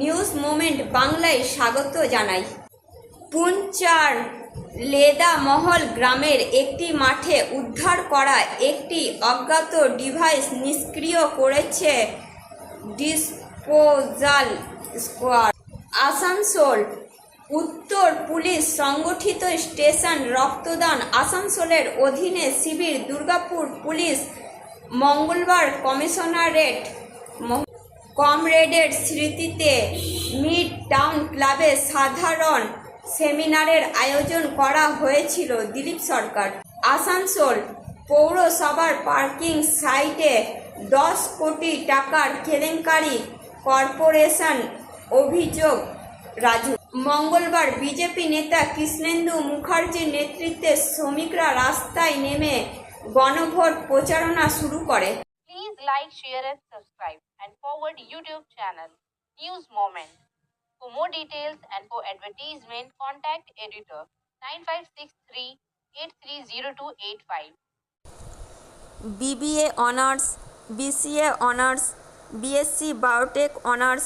News moment বাংলায় স্বাগত জানাই। পুঞ্চার লেদা মহল গ্রামের একটি মাঠে উদ্ধার করা একটি অজ্ঞাত ডিভাইস নিষ্ক্রিয় করেছে ডিসপোজাল স্কোয়াড। আসানসোল উত্তর পুলিশ সংগঠিত স্টেশন রক্তদান আসানসোলের অধীনে শিবির, দুর্গাপুর পুলিশ, মঙ্গলবার কমিশনারেট কমরেডের স্মৃতিতে মিড টাউন ক্লাবে সাধারণ সেমিনারের আয়োজন করা হয়েছিল দিলীপ সরকার। আসানসোল পৌরসভার পার্কিং সাইটে দশ কোটি টাকার কেলেঙ্কারি কর্পোরেশন অভিযোগ রাজু। মঙ্গলবার বিজেপি নেতা কৃষ্ণেন্দু মুখার্জির নেতৃত্বে শ্রমিকরা রাস্তায় নেমে গণভোট প্রচারণা শুরু করে। Like, share, and subscribe, and forward YouTube channel News Moment. For more details and for advertisement, contact editor 9563 830285. BBA honours BCA honours BSc biotech honours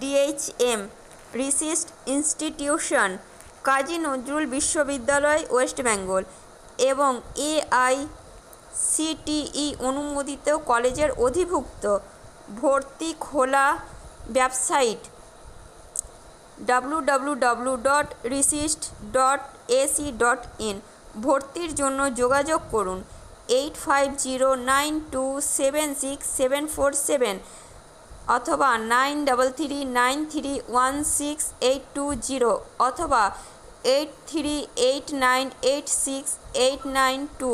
DHM রিসিস্ট institution Kazi Nazrul বিশ্ববিদ্যালয় ওয়েস্ট বেঙ্গল এবং এআই সিটিই অনুমোদিত কলেজের অধিভুক্ত ভর্তি খোলা website W dot রিসিস্ট dot dot in ভর্তির জন্য যোগাযোগ করুন eight five zero nine two seven six seven four seven অথবা nine double three nine three one six eight two zero অথবা eight three eight nine eight six eight nine two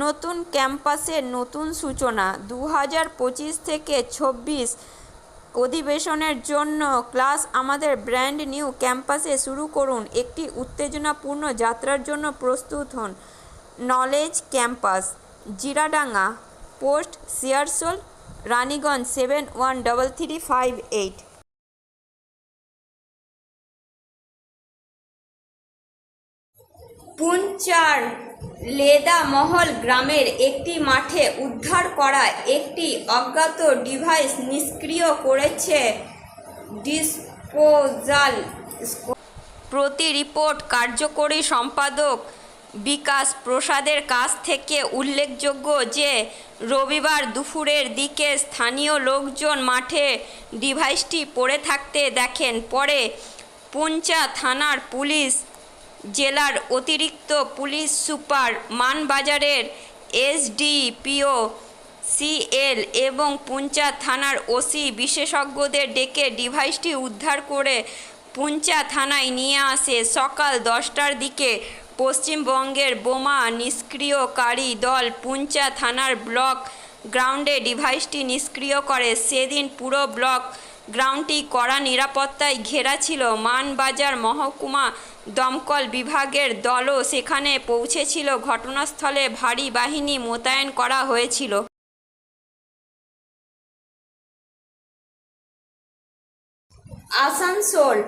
নতুন ক্যাম্পাসের নতুন সূচনা দু হাজার পঁচিশ থেকে ছব্বিশ অধিবেশনের জন্য ক্লাস আমাদের ব্র্যান্ড নিউ ক্যাম্পাসে শুরু করুন। একটি উত্তেজনাপূর্ণ যাত্রার জন্য প্রস্তুত হন knowledge campus, Jiradanga post Searsole, Raniganj seven one double three five eight. পুঞ্চার Leda Mahal গ্রামের একটি মাঠে উদ্ধার করা একটি অজ্ঞাত ডিভাইস নিষ্ক্রিয় করেছে ডিসপোজাল প্রতি রিপোর্ট কার্যকরী সম্পাদক বিকাশ প্রসাদের কাছ থেকে উল্লেখযোগ্য যে, রবিবার দুপুরের দিকে স্থানীয় লোকজন মাঠে ডিভাইসটি পড়ে থাকতে দেখেন। পরে পুঞ্চা থানার পুলিশ জেলার অতিরিক্ত পুলিশ সুপার মানবাজারের এসডিপিও, সিএল এবং পুঞ্চা থানার ওসি বিশেষজ্ঞদের ডেকে ডিভাইসটি উদ্ধার করে পুঞ্চা থানায় নিয়ে আসে। সকাল দশটার দিকে পশ্চিমবঙ্গের বোমা নিষ্ক্রিয়কারী দল পুঞ্চা থানার ব্লক গ্রাউন্ডে ডিভাইসটি নিষ্ক্রিয় করে। সেদিন পুরো ব্লক গ্রাউন্ডটি কড়া নিরাপত্তায় ঘেরা ছিল। মানবাজার মহকুমা দমকল বিভাগের দলও সেখানে পৌঁছেছিল। ঘটনাস্থলে ভারী বাহিনী মোতায়েন করা হয়েছিল। আসানসোল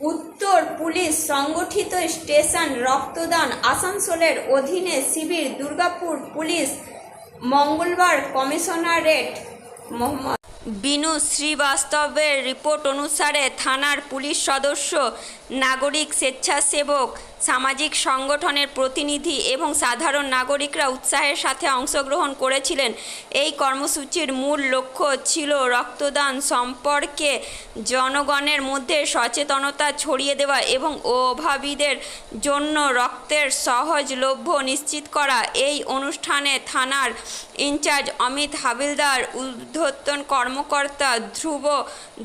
উত্তর পুলিশ সংগঠিত স্টেশন রক্তদান আসানসোলের অধীনে শিবির দুর্গাপুর পুলিশ মঙ্গলবার কমিশনারেট মোহাম্মদ বিনু শ্রীবাস্তবের রিপোর্ট অনুসারে থানার পুলিশ সদস্য নাগরিক স্বেচ্ছাসেবক, সামাজিক সংগঠনের প্রতিনিধি এবং সাধারণ নাগরিকরা উৎসাহের সাথে অংশগ্রহণ করেছিলেন। এই কর্মসূচির মূল লক্ষ্য ছিল রক্তদান সম্পর্কে জনগণের মধ্যে সচেতনতা ছড়িয়ে দেওয়া এবং অভাবীদের জন্য রক্তের সহজলভ্য নিশ্চিত করা। এই অনুষ্ঠানে থানার ইনচার্জ অমিত হাবিলদার, ঊর্ধ্বতন কর্মকর্তা ধ্রুব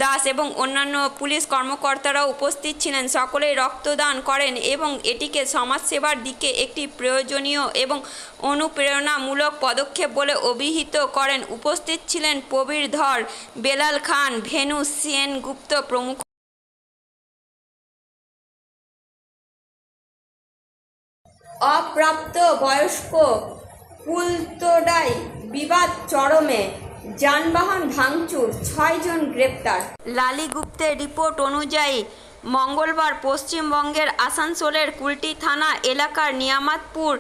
দাস এবং অন্যান্য পুলিশ কর্মকর্তারাও উপস্থিত ছিলেন। সকলেই রক্তদান করেন এবং এটিকে সমাজসেবার দিকে একটি প্রয়োজনীয় এবং অনুপ্রেরণামূলক পদক্ষেপ বলে অভিহিত করেন। উপস্থিত ছিলেন প্রবীর ধর বেলাল খান ভেনু সেনগুপ্ত প্রমুখ। অপ্রাপ্ত বয়স্ক কুলতোডায় বিবাদ চরমে যানবাহন ভাঙচুর ছয়জন গ্রেপ্তার। লালি গুপ্তের রিপোর্ট অনুযায়ী মঙ্গলবার পশ্চিমবঙ্গের আসানসোলের কুলটি থানা এলাকার নিয়ামাতপুর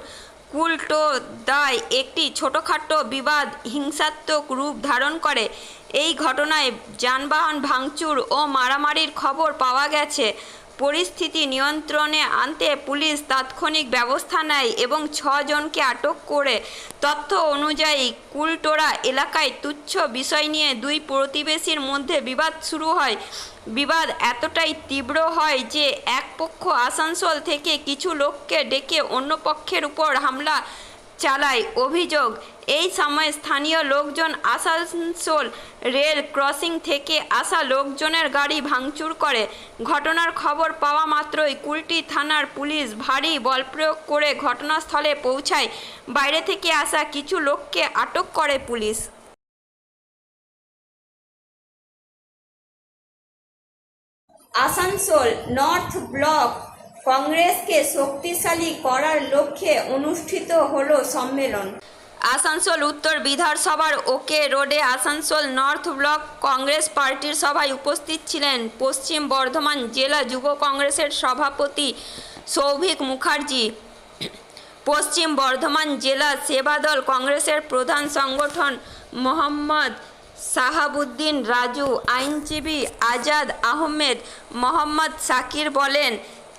কুলটোদায় একটি ছোটোখাটো বিবাদ হিংসাত্মক রূপ ধারণ করে। এই ঘটনায় যানবাহন ভাঙচুর ও মারামারির খবর পাওয়া গেছে। পরিস্থিতি নিয়ন্ত্রণে আনতে পুলিশ তাৎক্ষণিক ব্যবস্থা নেয় এবং ছজনকে আটক করে। তথ্য অনুযায়ী কুলটোড়া এলাকায় তুচ্ছ বিষয় নিয়ে দুই প্রতিবেশীর মধ্যে বিবাদ শুরু হয়। বিবাদ এতটাই তীব্র হয় যে, এক পক্ষ আসানসোল থেকে কিছু লোককে ডেকে অন্য পক্ষের উপর হামলা চালায় অভিযোগ, এই সময় স্থানীয় লোকজন আসানসোল রেল ক্রসিং থেকে আসা লোকজনের গাড়ি ভাঙচুর করে। ঘটনার খবর পাওয়া মাত্রই কুলটি থানার পুলিশ ভারী বল প্রয়োগ করে ঘটনাস্থলে পৌঁছায়। বাইরে থেকে আসা কিছু লোককে আটক করে পুলিশ। আসানসোল নর্থ ব্লক কংগ্রেসকে শক্তিশালী করার লক্ষ্যে অনুষ্ঠিত হলো সম্মেলন। আসানসোল উত্তর বিধানসভার ওকে রোডে আসানসোল নর্থ ব্লক কংগ্রেস পার্টির সভায় উপস্থিত ছিলেন পশ্চিম বর্ধমান জেলা যুব কংগ্রেসের সভাপতি সৌভিক মুখার্জি। পশ্চিম বর্ধমান জেলা সেবাদল কংগ্রেসের প্রধান সংগঠন মোহাম্মদ সাহাবুদ্দিন রাজু, আইনজীবী আজাদ আহমেদ, মোহাম্মদ সাকির বলেন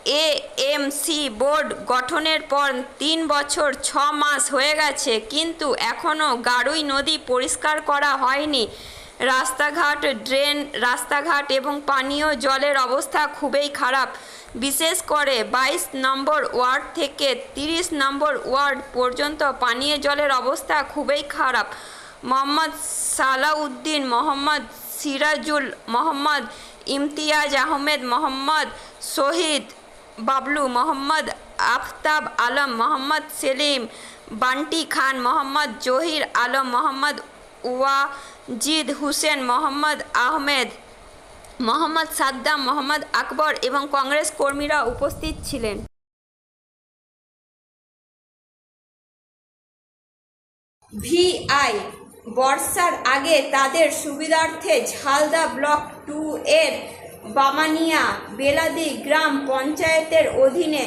এএমসি বোর্ড গঠনের পর তিন বছর ছ মাস হয়ে গেছে, কিন্তু এখনও গাড়ুই নদী পরিষ্কার করা হয়নি। রাস্তাঘাট, ড্রেন, রাস্তাঘাট এবং পানীয় জলের অবস্থা খুবই খারাপ। বিশেষ করে বাইশ নম্বর ওয়ার্ড থেকে তিরিশ নম্বর ওয়ার্ড পর্যন্ত পানীয় জলের অবস্থা খুবই খারাপ। মোহাম্মদ সালাউদ্দিন, মোহাম্মদ সিরাজুল, মোহাম্মদ ইমতিয়াজ আহমেদ, মোহাম্মদ শহীদ বাবলু, মোহাম্মদ আফতাব আলম, মোহাম্মদ সেলিম, বান্টি খান, মোহাম্মদ জহির আলম, মোহাম্মদ ওয়াজিদ হুসেন, মোহাম্মদ আহমেদ, মোহাম্মদ সাদ্দাম, মোহাম্মদ আকবর এবং কংগ্রেস কর্মীরা উপস্থিত ছিলেন। ভিআই বর্ষার আগে তাদের সুবিধার্থে ঝালদা ব্লক টু এর বামানিয়া বেলাদি গ্রাম পঞ্চায়েতের অধীনে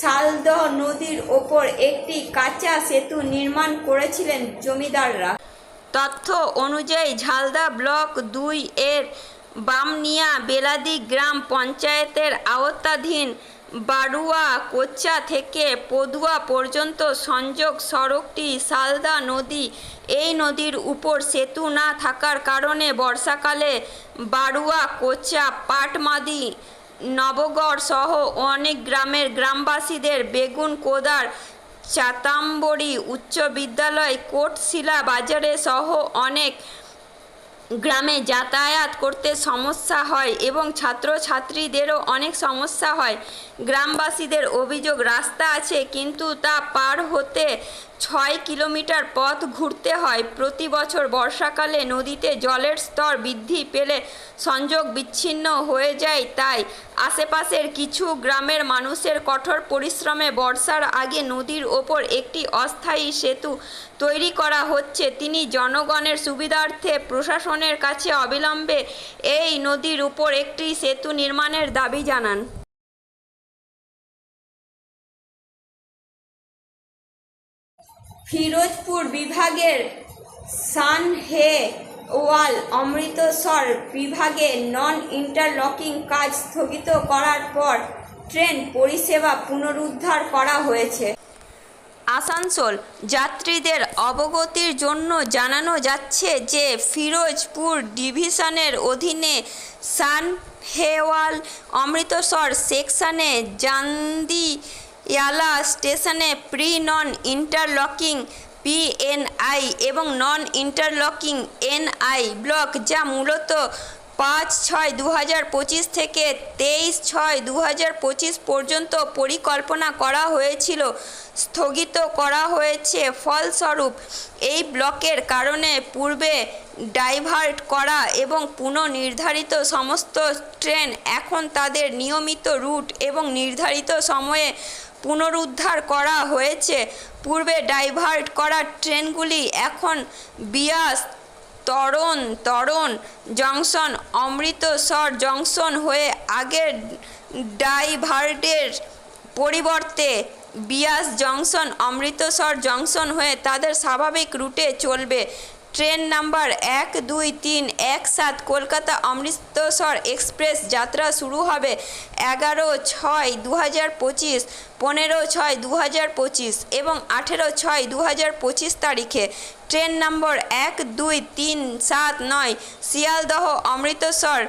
সালদহ নদীর ওপর একটি কাঁচা সেতু নির্মাণ করেছিলেন জমিদাররা। তথ্য অনুযায়ী ঝালদা ব্লক দুই এর বামনিয়া বেলাদি গ্রাম পঞ্চায়েতের আওতাধীন বাড়ুয়া কোচা থেকে পদুয়া পর্যন্ত সংযোগ সড়কটি সালদা নদী। এই নদীর উপর সেতু না থাকার কারণে বর্ষাকালে বাড়ুয়া কোচা পাটমাদি, নবগড় সহ অনেক গ্রামের গ্রামবাসীদের বেগুন কোদার চাতাম্বরী উচ্চ বিদ্যালয়, কোটশিলা বাজারে সহ অনেক গ্রামে যাতায়াত করতে সমস্যা হয় এবং ছাত্রছাত্রীদেরও অনেক সমস্যা হয়। গ্রামবাসীদের অভিযোগ, রাস্তা আছে, কিন্তু তা পার হতে ছয় কিলোমিটার পথ ঘুরতে হয়। প্রতি বছর বর্ষাকালে নদীতে জলের স্তর বৃদ্ধি পেলে সংযোগ বিচ্ছিন্ন হয়ে যায়, তাই আশেপাশের কিছু গ্রামের মানুষের কঠোর পরিশ্রমে বর্ষার আগে নদীর ওপর একটি অস্থায়ী সেতু তৈরি করা হচ্ছে। তিনি জনগণের সুবিধার্থে প্রশাসনের কাছে অবিলম্বে এই নদীর উপর একটি সেতু নির্মাণের দাবি জানান। ফিরোজপুর বিভাগের সানহে ওয়াল অমৃতসর বিভাগে নন ইন্টারলকিং কাজ স্থগিত করার পর ট্রেন পরিষেবা পুনরুদ্ধার করা হয়েছে। আসানসোল যাত্রীদের অবগতির জন্য জানানো যাচ্ছে যে ফিরোজপুর ডিভিশনের অধীনে সানহেওয়াল অমৃতসর সেকশনে জান্দিয়ালা স্টেশনে প্রি নন ইন্টারলকিং পিএনআই এবং নন ইন্টারলকিং এনআই ব্লক, যা মূলত পাঁচ ছয় দু হাজার পঁচিশ থেকে তেইশ ছয় দু হাজার পঁচিশ পর্যন্ত পরিকল্পনা করা হয়েছিল, স্থগিত করা হয়েছে। ফলস্বরূপ, এই ব্লকের কারণে পূর্বে ডাইভার্ট করা এবং পুনঃনির্ধারিত সমস্ত ট্রেন এখন তাদের নিয়মিত রুট এবং নির্ধারিত সময়ে পুনরুদ্ধার করা হয়েছে। পূর্বে ডাইভার্ট করা ট্রেনগুলি এখন বিয়াস, তরণ তরণ জংশন, অমৃতসর জংশন হয়ে আগের ডাইভার্টের পরিবর্তে বিয়াস জংশন, অমৃতসর জংশন হয়ে তাদের স্বাভাবিক রুটে চলবে। ট্রেন নাম্বার এক, দুই, তিন, এক, সাত, কলকাতা অমৃতসর এক্সপ্রেস যাত্রা শুরু হবে এগারো ছয় দু হাজার পঁচিশ, পনেরো ছয় দু হাজার পঁচিশ এবং আঠেরো ছয় দু হাজার পঁচিশ তারিখে। ট্রেন নম্বর এক, দুই, তিন, সাত, নয়, শিয়ালদহ অমৃতসর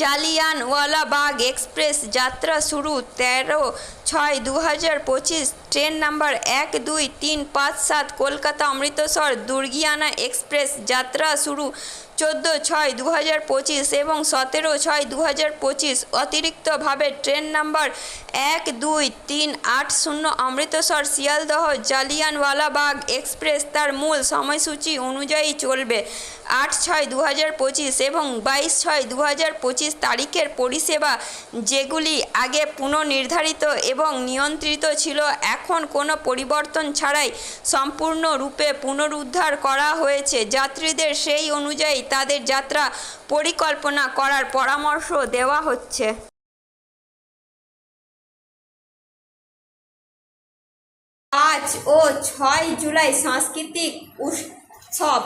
জালিয়ানওয়ালাবাগ এক্সপ্রেস যাত্রা শুরু তেরো ছয় দু হাজার পঁচিশ। ট্রেন নাম্বার এক, দুই, তিন, পাঁচ, সাত, কলকাতা অমৃতসর, দুর্গিয়ানা এক্সপ্রেস যাত্রা শুরু চোদ্দ ছয় দু হাজার পঁচিশ এবং সতেরো ছয় দু হাজার পঁচিশ। অতিরিক্তভাবে ট্রেন নাম্বার এক, দুই, তিন, আট, শূন্য অমৃতসর, শিয়ালদহ, জালিয়ানওয়ালাবাগ এক্সপ্রেস তার মূল সময়সূচি অনুযায়ী চলবে। আট ছয় দু হাজার পঁচিশ এবং বাইশ ছয় দু হাজার পঁচিশ তারিখের পরিষেবা যেগুলি আগে পুনর্নির্ধারিত এবং নিয়ন্ত্রিত ছিল, এখন কোনো পরিবর্তন ছাড়াই সম্পূর্ণরূপে পুনরুদ্ধার করা হয়েছে। যাত্রীদের সেই অনুযায়ী তাদের যাত্রা পরিকল্পনা করার পরামর্শ দেওয়া হচ্ছে। পাঁচ ও ছয় জুলাই সাংস্কৃতিক উৎসব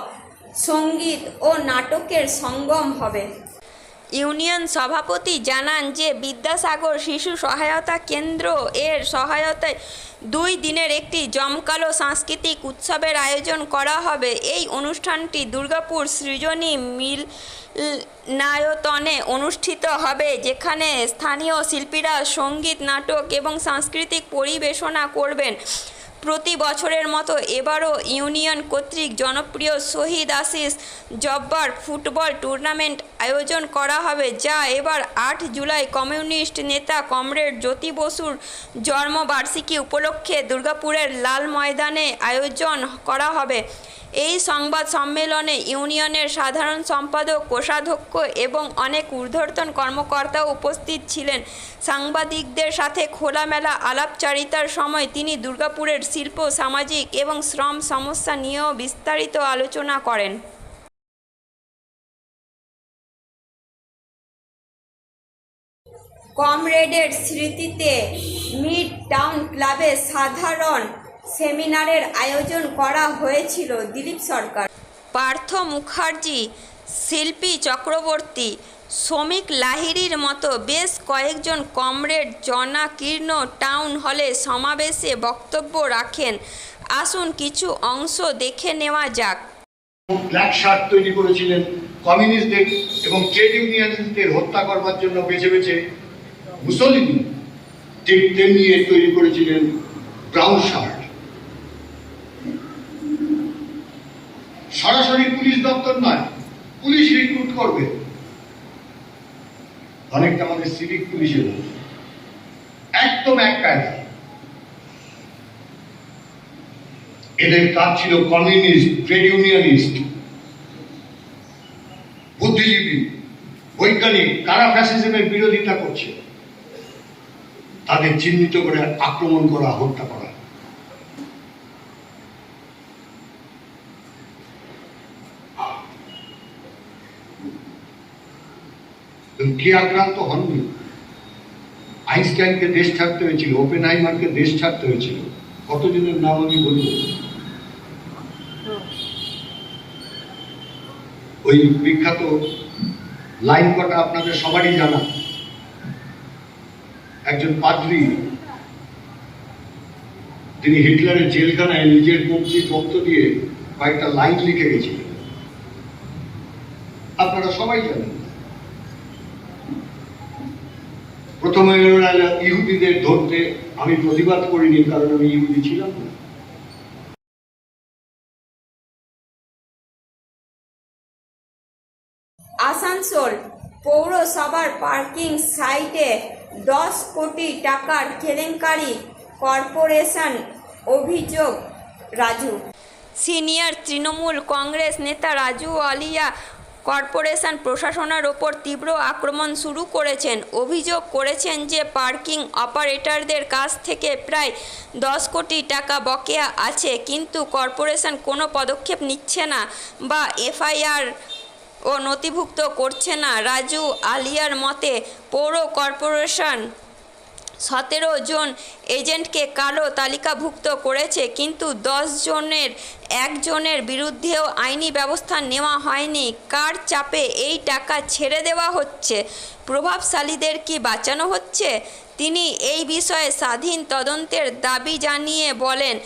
সংগীত ও নাটকের সঙ্গম হবে। ইউনিয়ন সভাপতি জানান যে, বিদ্যাসাগর শিশু সহায়তা কেন্দ্র এর সহায়তায় দুই দিনের একটি জমকালো সাংস্কৃতিক উৎসবের আয়োজন করা হবে। এই অনুষ্ঠানটি দুর্গাপুর সৃজনী মিল নায়তনে অনুষ্ঠিত হবে, যেখানে স্থানীয় শিল্পীরা সংগীত, নাটক এবং সাংস্কৃতিক পরিবেশনা করবেন। প্রতি বছরের মতো এবারও ইউনিয়ন কর্তৃক জনপ্রিয় শহীদ আশিস জব্বার ফুটবল টুর্নামেন্ট আয়োজন করা হবে, যা এবার আট জুলাই কমিউনিস্ট নেতা কমরেড জ্যোতি বসুর জন্মবার্ষিকী উপলক্ষে দুর্গাপুরের লাল ময়দানে আয়োজন করা হবে। এই সংবাদ সম্মেলনে ইউনিয়নের সাধারণ সম্পাদক, কোষাধ্যক্ষ এবং অনেক ঊর্ধ্বতন কর্মকর্তা উপস্থিত ছিলেন। সাংবাদিকদের সাথে খোলামেলা আলাপচারিতার সময় তিনি দুর্গাপুরের শিল্প, সামাজিক এবং শ্রম সমস্যা নিয়েও বিস্তারিত আলোচনা করেন। কমরেডের স্মৃতিতে মিড টাউন ক্লাবে সাধারণ সেমিনারের আয়োজন করা হয়েছিল দিলীপ সরকার। পার্থ মুখার্জি শিল্পী চক্রবর্তী শ্রমিক লাহিড়ির মতো বেশ কয়েকজন কমরেড জনাকীর্ণ টাউন হলে সমাবেশে বক্তব্য রাখেন। আসুন কিছু অংশ দেখে নেওয়া যাক। ব্ল্যাক শার্ট তৈরি করেছিলেন কমিউনিস্টদের এবং ট্রেড ইউনিয়নদের হত্যা করবার জন্য বেছে বেছে মুসলিনি ঠিক তেমনি তৈরি করেছিলেন ব্রাউন শার্ট। সরাসরি পুলিশ দপ্তর নয়, পুলিশ রিক্রুট করবে। অনেকটা আমাদের সিভিক পুলিশের একদম এক কায়দা। এদের কাজ ছিল কমিউনিস্ট ট্রেড ইউনিয়নিস্ট বুদ্ধিজীবী, বৈজ্ঞানিক, কারা ফ্যাসিজমের বিরোধিতা করছে? তাদের চিহ্নিত করে আক্রমণ করা, হত্যা করা। কে আক্রান্ত হননি, আইনস্টাইনকে দেশ ছাড়তে হয়েছিল ওপেন হাইমারকে দেশ ছাড়তে হয়েছিল, কতজনের নাম আমি বলব? ওই বিখ্যাত লাইন কটা আপনাদের সবারই জানা। একজন পাদ্রী, তিনি হিটলারের জেলখানায় নিজের মুক্তি রক্ত দিয়ে কয়েকটা লাইন লিখে গেছিলেন। আপনারা সবাই জানেন। প্রথমে ওরা ইহুদিদের ধরতে। আমি প্রতিবাদ করিনি, কারণ আমি ইহুদি ছিলাম আসানসোল পৌরসভার পার্কিং সাইটে দশ কোটি টাকার কেলেঙ্কারি কর্পোরেশন অভিযোগ, রাজু। সিনিয়র তৃণমূল কংগ্রেস নেতা রাজু আলিয়া কর্পোরেশন প্রশাসনের ওপর তীব্র আক্রমণ শুরু করেছেন। অভিযোগ করেছেন যে পার্কিং অপারেটরদের কাছ থেকে প্রায় দশ কোটি টাকা বকেয়া আছে, কিন্তু কর্পোরেশন কোনো পদক্ষেপ নিচ্ছে না বা এফআইআর ও নথিভুক্ত করছে না। রাজু আলিয়ার মতে, পৌর কর্পোরেশন সতেরো জন এজেন্টকে কালো তালিকাভুক্ত করেছে, কিন্তু দশ জনের একজনের বিরুদ্ধেও আইনি ব্যবস্থা নেওয়া হয়নি। কার চাপে এই টাকা ছেড়ে দেওয়া হচ্ছে? প্রভাবশালীদের কি বাঁচানো হচ্ছে? তিনি এই বিষয়ে স্বাধীন তদন্তের দাবি জানিয়ে বলেন,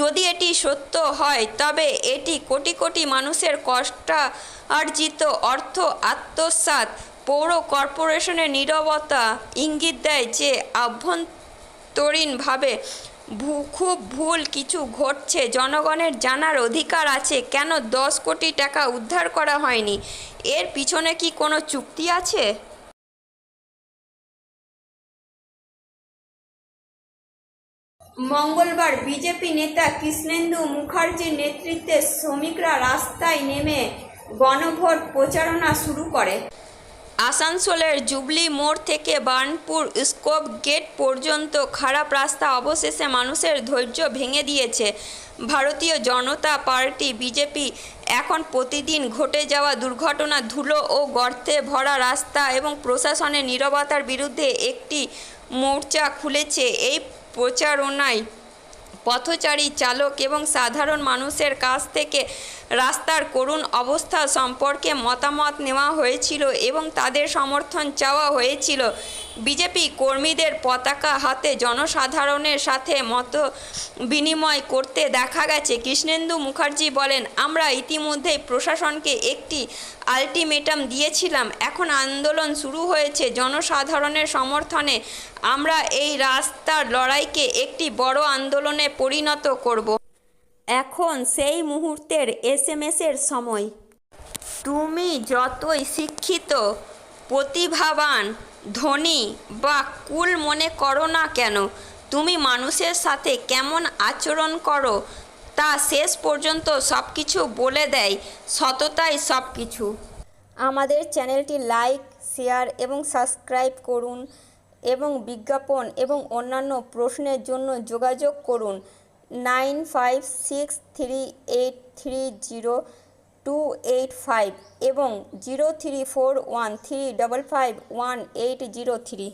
যদি এটি সত্য হয়, তবে এটি কোটি কোটি মানুষের কষ্টার্জিত অর্থ আত্মসাৎ। পৌর কর্পোরেশনের নীরবতা ইঙ্গিত দেয় যে আভ্যন্তরীণভাবে ভু- খুব ভুল কিছু ঘটছে। জনগণের জানার অধিকার আছে। কেন দশ কোটি টাকা উদ্ধার করা হয়নি? এর পিছনে কি কোনো চুক্তি আছে? মঙ্গলবার বিজেপি নেতা কৃষ্ণেন্দু মুখার্জির নেতৃত্বে শ্রমিকরা রাস্তায় নেমে গণভোট প্রচারণা শুরু করে। আসানসোলের জুবলি মোড় থেকে বার্নপুর স্কোপ গেট পর্যন্ত খারাপ রাস্তা অবশেষে মানুষের ধৈর্য ভেঙে দিয়েছে। ভারতীয় জনতা পার্টি, বিজেপি এখন প্রতিদিন ঘটে যাওয়া দুর্ঘটনা, ধুলো ও গর্তে ভরা রাস্তা এবং প্রশাসনের নীরবতার বিরুদ্ধে একটি মোর্চা খুলেছে। এই প্রচারণায় পথচারী, চালক এবং সাধারণ মানুষের কাছ থেকে রাস্তার করুণ অবস্থা সম্পর্কে মতামত নেওয়া হয়েছিল এবং তাদের সমর্থন চাওয়া হয়েছিল। বিজেপি কর্মীদের পতাকা হাতে জনসাধারণের সাথে মত বিনিময় করতে দেখা গেছে। কৃষ্ণেন্দু মুখার্জি বলেন, আমরা ইতিমধ্যেই প্রশাসনকে একটি আলটিমেটাম দিয়েছিলাম। এখন আন্দোলন শুরু হয়েছে জনসাধারণের সমর্থনে। আমরা এই রাস্তার লড়াইকে একটি বড় আন্দোলনে পরিণত করব। এখন সেই মুহূর্তের এসএমএসের সময়। তুমি যতই শিক্ষিত প্রতিভাবান ধনী বা কুল মনে করো না কেন তুমি মানুষের সাথে কেমন আচরণ করো তা শেষ পর্যন্ত সব কিছু বলে দেয় সততাই সব কিছু আমাদের চ্যানেলটি লাইক শেয়ার এবং সাবস্ক্রাইব করুন এবং বিজ্ঞাপন এবং অন্যান্য প্রশ্নের জন্য যোগাযোগ করুন। Nine five six three eight three zero two eight five এবং zero three four one three double five one eight zero three